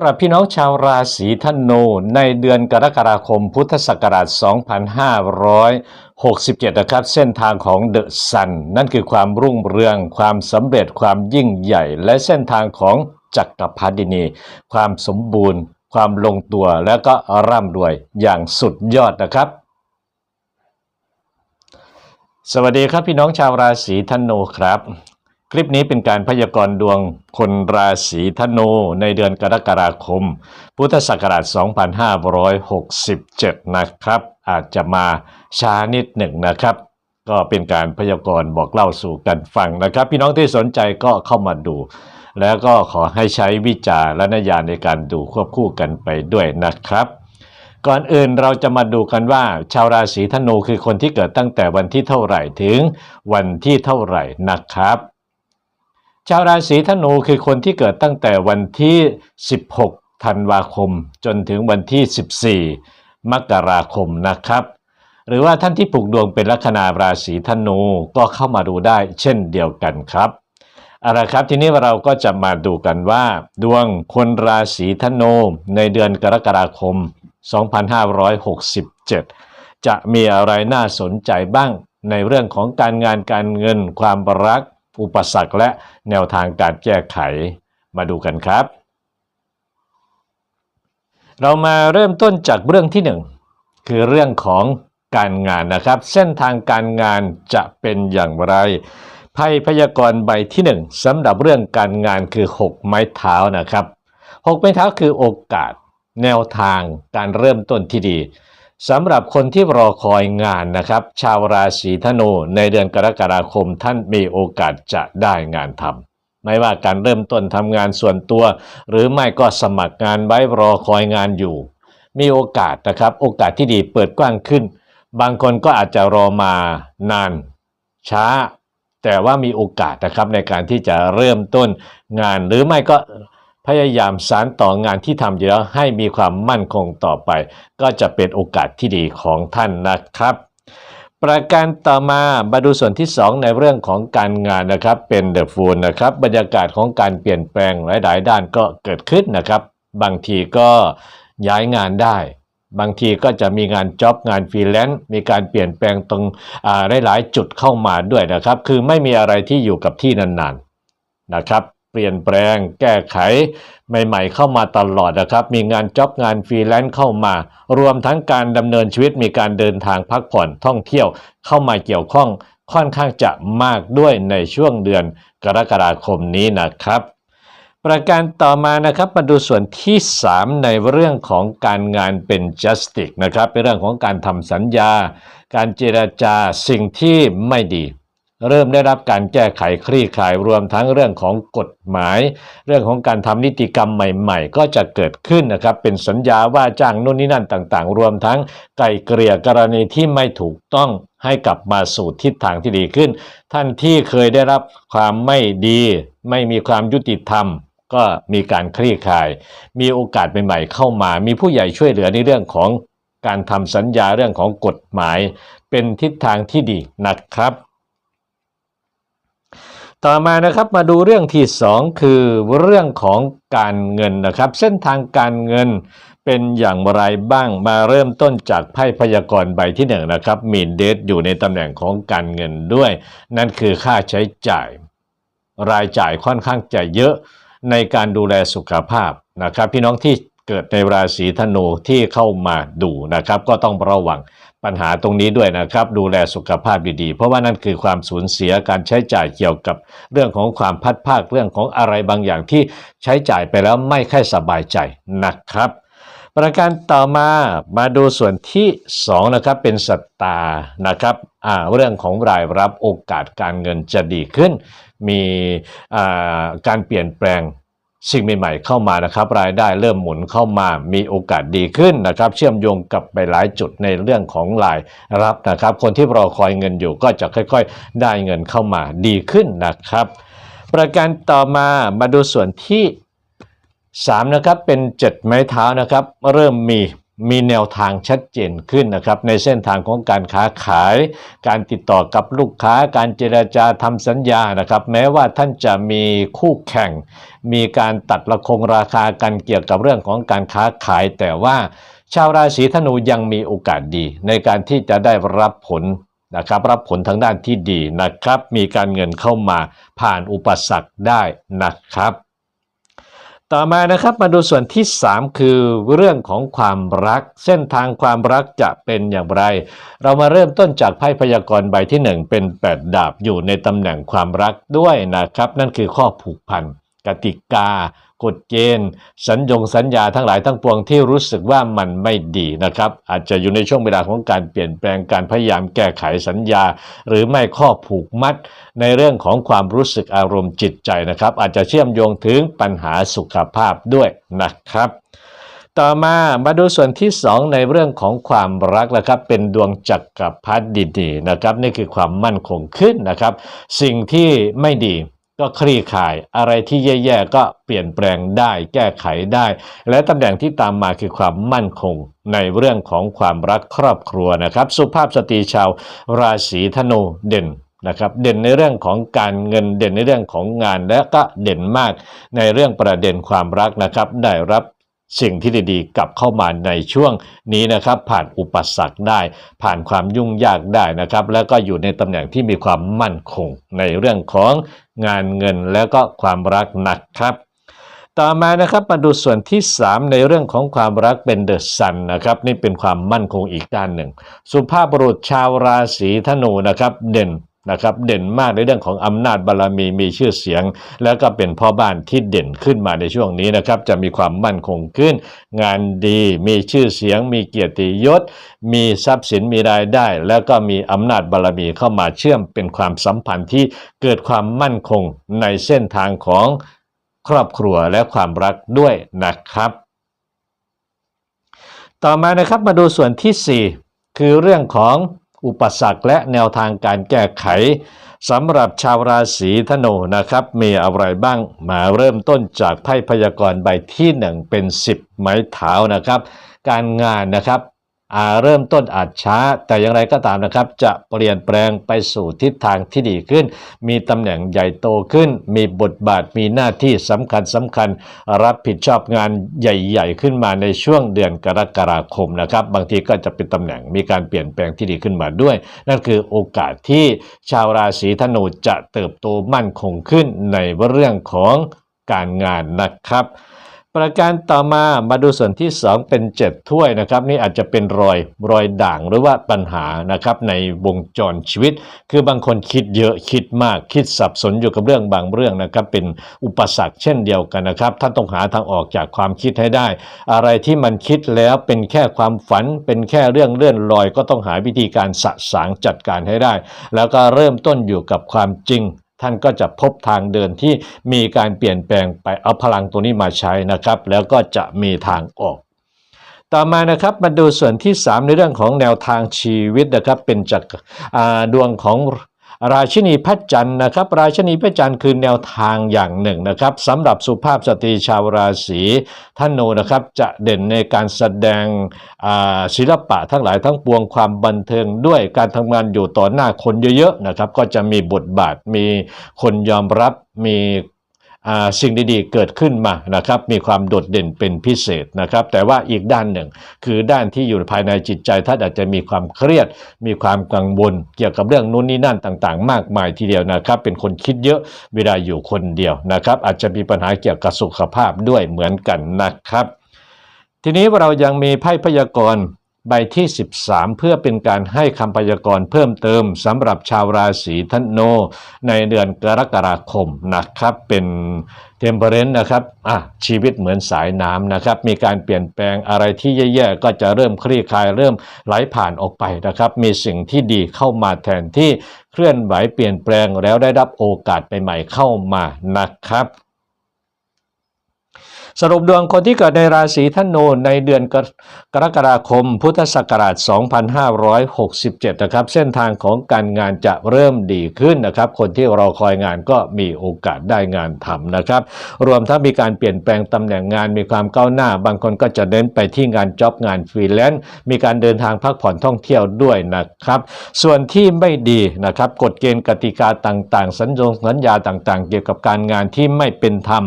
สำหรับพี่น้องชาวราศีธนูในเดือนกรกฎาคมพุทธศักราช 2567 นะครับ เส้นทางของเดอะซัน นั่นคือความรุ่งเรือง ความสำเร็จความยิ่งใหญ่ และเส้นทางของจักรพรรดินี ความสมบูรณ์ ความลงตัวและก็ร่ำรวยอย่างสุดยอดนะครับสวัสดีครับพี่น้องชาวราศีธนูครับ คลิปนี้เป็นการพยากรณ์ดวงคนราศีธนูในเดือนกรกฎาคม พุทธศักราช 2567 นะครับ อาจจะมาช้านิดหนึ่งนะครับ ก็เป็นการพยากรณ์บอกเล่าสู่กันฟังนะครับ พี่น้องที่สนใจก็เข้ามาดู แล้วก็ขอให้ใช้วิจารณญาณในการดูควบคู่กันไปด้วยนะครับ ก่อนอื่นเราจะมาดูกันว่า ชาวราศีธนูคือคนที่เกิดตั้งแต่วันที่เท่าไหร่ถึงวันที่เท่าไหร่นะครับ ชาวราศีธนูคือคนที่เกิดตั้งแต่วันที่ 16 ธันวาคม จนถึงวันที่ 14 มกราคมนะครับ หรือว่าท่านที่ผูกดวงเป็นลัคนาราศีธนูก็เข้ามาดูได้เช่นเดียวกันครับเอาละครับทีนี้เราก็จะมาดูกันว่า ดวงคนราศีธนูในเดือนกรกฎาคม 2567 จะมีอะไรน่าสนใจบ้างในเรื่องของการงานการเงินความรัก อุปสรรคและแนวทางการแก้ไขมาดูกันครับ เรามาเริ่มต้นจากเรื่องที่หนึ่งคือเรื่องของการงานนะครับ เส้นทางการงานจะเป็นอย่างไรไพ่พยากรณ์ใบที่หนึ่งสำหรับเรื่องการงานคือ 6 ไม้เท้านะครับ 6 ไม้เท้าคือโอกาส แนวทางการเริ่มต้นที่ดี สำหรับคนที่รอคอยงานนะครับ ชาวราศีธนูในเดือนกรกฎาคมท่านมีโอกาสจะได้งานทำไม่ว่าการเริ่มต้นทำงานส่วนตัว หรือไม่ก็สมัครงานไว้รอคอยงานอยู่ มีโอกาสนะครับ โอกาสที่ดีเปิดกว้างขึ้น บางคนก็อาจจะรอมานาน ช้า แต่ว่ามีโอกาสนะครับในการที่จะเริ่มต้นงานหรือไม่ก็ พยายามสารต่องานที่ทำอยู่แล้วให้มีความมั่นคงต่อไป ก็จะเป็นโอกาสที่ดีของท่านนะครับ ประการต่อมามาดูส่วนที่ 2 ในเรื่องของการงานนะครับ เป็นเดอะฟูลนะครับ บรรยากาศของการเปลี่ยนแปลงหลาย ๆ ด้านก็เกิดขึ้นนะครับ บางทีก็ย้ายงานได้บางทีก็จะมีงานจ็อบงานฟรีแลนซ์มีการเปลี่ยนแปลงตรงหลายๆ จุดเข้ามาด้วยนะครับ คือไม่มีอะไรที่อยู่กับที่นานๆนะครับ ปลี่ยนแปลง แก้ไข ใหม่ๆ เข้ามาตลอดนะครับ มีงานจ็อบงานฟรีแลนซ์เข้ามา รวมทั้งการดำเนินชีวิตมีการเดินทางพักผ่อนท่องเที่ยวเข้ามาเกี่ยวข้องค่อนข้างจะมากด้วยในช่วงเดือนกรกฎาคมนี้นะครับ ประการต่อมานะครับมาดูส่วนที่ 3 ในเรื่องของการงานเป็น justice นะครับเป็นเรื่องของการทำสัญญา การเจราจาสิ่งที่ไม่ดี เริ่มได้รับการแก้ไขคลี่คลายรวมทั้งเรื่องของกฎหมาย เรื่องของการทำนิติกรรมใหม่ ๆ ก็จะเกิดขึ้นนะครับ เป็นสัญญาว่าจ้างนู่นนี่นั่นต่างๆ รวมทั้งไกลเกลี่ยกรณีที่ไม่ถูกต้องให้กลับมาสู่ทิศทางที่ดีขึ้น ท่านที่เคยได้รับความไม่ดี ไม่มีความยุติธรรม ก็มีการคลี่คลาย มีโอกาสใหม่ๆเข้ามา มีผู้ใหญ่ช่วยเหลือในเรื่องของการทำสัญญาเรื่องของกฎหมาย เป็นทิศทางที่ดีนะครับ ต่อมานะครับมาดูเรื่องที่ 2 คือเรื่องของการเงินนะครับ เส้นทางการเงินเป็นอย่างไรบ้างมาเริ่มต้นจากไพ่พยากรณ์ใบที่1นงนะครับมีเดทอยู่ในตำแหน่งของการเงินด้วย นั่นคือค่าใช้จ่าย รายจ่ายค่อนข้างจะเยอะในการดูแลสุขภาพนะครับ พี่น้องที่เกิดในราศีธนูที่เข้ามาดูนะครับ ก็ต้องระวัง ปัญหาตรงนี้ด้วยนะครับ ดูแลสุขภาพดีๆ เพราะว่านั่นคือความสูญเสียการใช้จ่ายเกี่ยวกับเรื่องของความพัดภาคเรื่องของอะไรบางอย่างที่ใช้จ่ายไปแล้วไม่ค่อยสบายใจนะครับประการต่อมามาดูส่วนที่2นะครับเป็นสตาร์นะครับเรื่องของรายรับโอกาสการเงินจะดีขึ้น มีการเปลี่ยนแปลง สิ่งใหม่ๆเข้ามานะครับ รายได้เริ่มหมุนเข้ามามีโอกาสดีขึ้นนะครับ เชื่อมโยงกับไปหลายจุดในเรื่องของรายรับนะครับ คนที่รอคอยเงินอยู่ก็จะค่อยๆ ได้เงินเข้ามาดีขึ้นนะครับ ประการต่อมามาดูส่วนที่3นะครับเป็น 7 ไม้เท้านะครับ เริ่มมี มีแนวทางชัดเจนขึ้นนะครับ ในเส้นทางของการค้าขาย การติดต่อกับลูกค้าการเจราจาทำสัญญานะครับ แม้ว่าท่านจะมีคู่แข่ง มีการตัดราคงราคากันเกี่ยวกับเรื่องของการค้าขาย แต่ว่าชาวราศีธนูยังมีโอกาสดี ในการที่จะได้รับผลนะครับรับผลทางด้านที่ดีนะครับ มีการเงินเข้ามาผ่านอุปสรรคได้นะครับ ต่อมานะครับมาดูส่วนที่ 3 คือเรื่องของความรัก เส้นทางความรักจะเป็นอย่างไร เรามาเริ่มต้นจากไพ่พยากรณ์ใบที่ 1 เป็น 8 ดาบอยู่ในตำแหน่งความรักด้วยนะครับ นั่นคือข้อผูกพันกติกา กฎเกณฑ์ สัญญงสัญญาทั้งหลายทั้งปวงที่รู้สึกว่ามันไม่ดีนะครับ อาจจะอยู่ในช่วงเวลาของการเปลี่ยนแปลงการพยายามแก้ไขสัญญา หรือไม่ข้อผูกมัด ในเรื่องของความรู้สึกอารมณ์จิตใจนะครับ อาจจะเชื่อมโยงถึงปัญหาสุขภาพด้วยนะครับต่อมามาดูส่วนที่ 2 ในเรื่องของความรักนะครับเป็นดวงจักรกับพัดดีๆนะครับนี่คือความมั่นคงขึ้นนะครับ สิ่งที่ไม่ดี ก็คลี่คลาย อะไรที่แย่ๆก็เปลี่ยนแปลงได้ แก้ไขได้ และตำแหน่งที่ตามมาคือความมั่นคงในเรื่องของความรักครอบครัวนะครับ สุภาพสตรีชาวราศีธนูเด่นนะครับเด่นในเรื่องของการเงินเด่นในเรื่องของงานและก็เด่นมากในเรื่องประเด็นความรักนะครับ ได้รับ สิ่งที่ดีๆ กลับเข้ามาในช่วงนี้นะครับ ผ่านอุปสรรคได้ ผ่านความยุ่งยากได้นะครับ แล้วก็อยู่ในตำแหน่งที่มีความมั่นคง ในเรื่องของงานเงินแล้วก็ความรักนะครับ ต่อมานะครับมาดูส่วนที่ 3 ในเรื่องของความรักเป็นเดอะซันนะครับ นี่เป็นความมั่นคงอีกด้านหนึ่ง สุภาพบุรุษชาวราศีธนูนะครับ เด่น นะครับเด่นมากในเรื่องของอำนาจบารมีมีชื่อเสียง แล้วก็เป็นพ่อบ้านที่เด่นขึ้นมาในช่วงนี้นะครับจะมีความมั่นคงขึ้น งานดีมีชื่อเสียง มีเกียรติยศ มีทรัพย์สินมีรายได้ แล้วก็มีอำนาจบารมีเข้ามาเชื่อมเป็นความสัมพันธ์ที่เกิดความมั่นคงในเส้นทางของครอบครัวและความรักด้วยนะครับ ต่อมานะครับมาดูส่วนที่ 4 คือเรื่องของ อุปสรรคและแนวทางการแก้ไขสำหรับชาวราศีธนูนะครับ มีอะไรบ้างมาเริ่มต้นจากไพ่พยากรณ์ใบที่ 1 เป็น 10 ไม้เท้านะครับ การงานนะครับ เริ่มต้นอาจช้า แต่อย่างไรก็ตามนะครับ จะเปลี่ยนแปลงไปสู่ทิศทางที่ดีขึ้น มีตำแหน่งใหญ่โตขึ้น มีบทบาทมีหน้าที่สำคัญสำคัญ รับผิดชอบงานใหญ่ ๆ ขึ้นมาในช่วงเดือนกรกฎาคมนะครับ บางทีก็จะเป็นตำแหน่งมีการเปลี่ยนแปลงที่ดีขึ้นมาด้วย นั่นคือโอกาสที่ชาวราศีธนูจะเติบโตมั่นคงขึ้นในเรื่องของการงานนะครับ ประการต่อมามาดูส่วนที่ 2 เป็น 7 ถ้วยนะครับ นี่อาจจะเป็นรอยรอยด่างหรือว่าปัญหานะครับในวงจรชีวิต คือบางคนคิดเยอะคิดมากคิดสับสนอยู่กับเรื่องบางเรื่องนะครับ เป็นอุปสรรคเช่นเดียวกันนะครับ ท่านต้องหาทางออกจากความคิดให้ได้ อะไรที่มันคิดแล้วเป็นแค่ความฝัน เป็นแค่เรื่องเลื่อนลอย ก็ต้องหาวิธีการสะสางจัดการให้ได้ แล้วก็เริ่มต้นอยู่กับความจริง ท่านก็จะพบทางเดินที่มีการเปลี่ยนแปลงไปเอาพลังตัวนี้มาใช้นะครับ แล้วก็จะมีทางออก ต่อมานะครับมาดูส่วนที่ 3 ในเรื่องของแนวทางชีวิตนะครับเป็นจากดวงของ ราชินีพระจันทร์นะครับ ราชินีพระจันทร์คือแนวทางอย่างหนึ่งนะครับสำหรับสุภาพสตรีชาวราศีธนูนะครับจะเด่นในการแสดงศิลปะทั้งหลายทั้งปวงความบันเทิงด้วยการทำงานอยู่ต่อหน้าคนเยอะๆนะครับ ก็จะมีบทบาทมีคนยอมรับมี สิ่งดีๆ เกิดขึ้นมานะครับมีความโดดเด่นเป็นพิเศษนะครับ แต่ว่าอีกด้านหนึ่ง คือด้านที่อยู่ภายในจิตใจท่านอาจจะมีความเครียด มีความกังวล เกี่ยวกับเรื่องนู้นนี่นั่นต่างๆ มากมายทีเดียวนะครับ เป็นคนคิดเยอะเวลาอยู่คนเดียวนะครับ อาจจะมีปัญหาเกี่ยวกับสุขภาพด้วยเหมือนกันนะครับ ทีนี้เรายังมีไพ่พยากรณ์ ใบที่ 13 เพื่อเป็นการให้คำพยากรณ์เพิ่มเติมสำหรับชาวราศีธนูในเดือนกรกฎาคมนะครับ เป็นเทมเพอเรนต์นะครับอะชีวิตเหมือนสายน้ำนะครับ มีการเปลี่ยนแปลงอะไรที่แย่ๆก็จะเริ่มคลี่คลายเริ่มไหลผ่านออกไปนะครับ มีสิ่งที่ดีเข้ามาแทนที่เคลื่อนไหวเปลี่ยนแปลงแล้วได้รับโอกาสใหม่ๆเข้ามานะครับ สรุปดวงคนที่เกิดในราศีธนูในเดือนกรกรกฎาคม พุทธศักราช 2567 นะครับ เส้นทางของการงานจะเริ่มดีขึ้นนะครับ คนที่รอคอยงานก็มีโอกาสได้งานทำนะครับ รวมทั้งมีการเปลี่ยนแปลงตำแหน่งงานมีความก้าวหน้า บางคนก็จะเน้นไปที่งานจ็อบงานฟรีแลนซ์มีการเดินทางพักผ่อนท่องเที่ยวด้วยนะครับ ส่วนที่ไม่ดีนะครับกฎเกณฑ์กติกาต่างๆ สัญญงสัญญาต่างๆ เกี่ยวกับการงานที่ไม่เป็นธรรม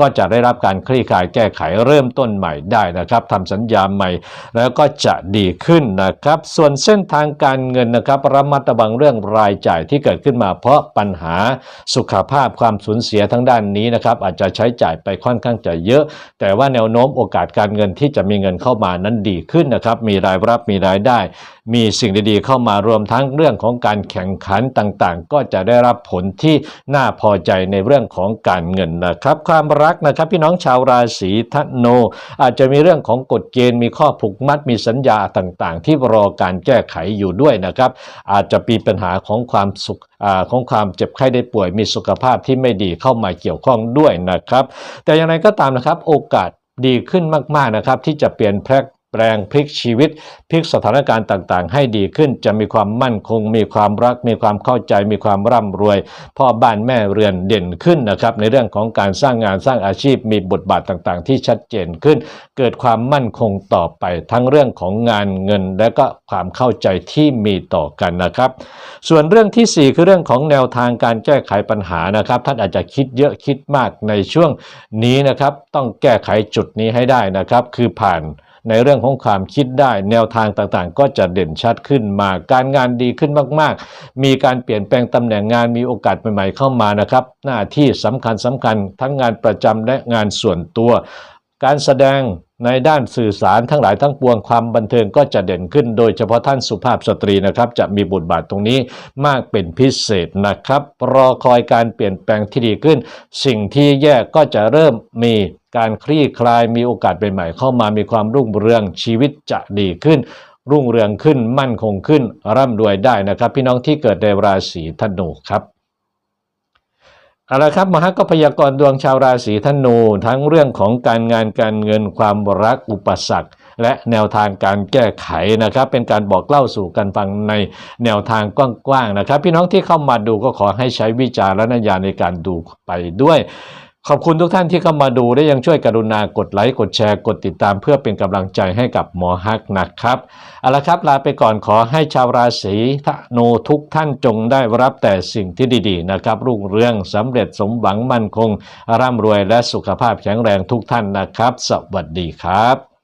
ก็จะได้รับการคลี่คลายแก้ไขเริ่มต้นใหม่ได้นะครับทำสัญญาใหม่ แล้วก็จะดีขึ้นนะครับ ส่วนเส้นทางการเงินนะครับระมัดระวังเรื่องรายจ่ายที่เกิดขึ้นมาเพราะปัญหาสุขภาพความสูญเสียทั้งด้านนี้นะครับอาจจะใช้จ่ายไปค่อนข้างจะเยอะ แต่ว่าแนวโน้มโอกาสการเงินที่จะมีเงินเข้ามานั้นดีขึ้นนะครับมีรายรับมีรายได้ มีสิ่งดีๆ เข้ามารวมทั้งเรื่องของการแข่งขันต่างๆ ก็จะได้รับผลที่น่าพอใจในเรื่องของการเงินนะครับ ความรักนะครับพี่น้องชาวราศีธนู อาจจะมีเรื่องของกฎเกณฑ์มีข้อผูกมัดมีสัญญาต่างๆ ที่รอการแก้ไขอยู่ด้วยนะครับ อาจจะมีปัญหาของความสุขอของความเจ็บไข้ได้ป่วยมีสุขภาพที่ไม่ดีเข้ามาเกี่ยวข้องด้วยนะครับ แต่อย่างไรก็ตามนะครับโอกาสดีขึ้นมากๆนะครับที่จะเปลี่ยนแปลง แปลงพลิกชีวิต พลิกสถานการณ์ต่างๆ ให้ดีขึ้นจะมีความมั่นคง มีความรัก มีความเข้าใจ มีความร่ำรวย พ่อบ้านแม่เรือนเด่นขึ้นนะครับในเรื่องของการสร้างงานสร้างอาชีพ มีบทบาทต่างๆ ที่ชัดเจนขึ้น เกิดความมั่นคงต่อไปทั้งเรื่องของงานเงิน และก็ความเข้าใจที่มีต่อกันนะครับ ส่วนเรื่องทีสี่4 คือเรื่องของแนวทางการแก้ไขปัญหานะครับ ท่านอาจจะคิดเยอะคิดมากในช่วงนี้นะครับ ต้องแก้ไขจุดนี้ให้ได้นะครับ คือผ่าน ในเรื่องของความคิดได้แนวทางต่างๆ ก็จะเด่นชัดขึ้นมา การงานดีขึ้นมากๆ มีการเปลี่ยนแปลงตำแหน่งงานมีโอกาสใหม่ๆเข้ามานะครับ หน้าที่สำคัญสำคัญทั้งงานประจำและงานส่วนตัว การแสดงในด้านสื่อสารทั้งหลายทั้งปวงความบันเทิงก็จะเด่นขึ้น โดยเฉพาะท่านสุภาพสตรีนะครับ จะมีบทบาทตรงนี้มากเป็นพิเศษนะครับ รอคอยการเปลี่ยนแปลงที่ดีขึ้น สิ่งที่แย่ก็จะเริ่มมี การคลี่คลายมีโอกาสใหม่ๆเข้ามามีความรุ่งเรืองชีวิตจะดีขึ้น รุ่งเรืองขึ้นมั่นคงขึ้น ร่ำรวยได้นะครับ พี่น้องที่เกิดในราศีธนูครับเอาละครับมหาก็พยากรณ์ดวงชาวราศีธนู ทั้งเรื่องของการงานการเงินความรักอุปสรรค และแนวทางการแก้ไขนะครับ เป็นการบอกเล่าสู่กันฟังในแนวทางกว้างๆนะครับ พี่น้องที่เข้ามาดูก็ขอให้ใช้วิจารณญาณในการดูไปด้วย ขอบคุณทุกท่านที่เข้ามาดูและยังช่วยกรุณากดไลค์ กดแชร์ กดติดตามเพื่อเป็นกำลังใจให้กับหมอฮักนะครับ เอาละครับลาไปก่อนขอให้ชาวราศีธนูทุกท่านจงได้รับแต่สิ่งที่ดีๆนะครับ รุ่งเรืองสำเร็จสมหวังมั่นคง ร่ำรวยและสุขภาพแข็งแรงทุกท่านนะครับ สวัสดีครับ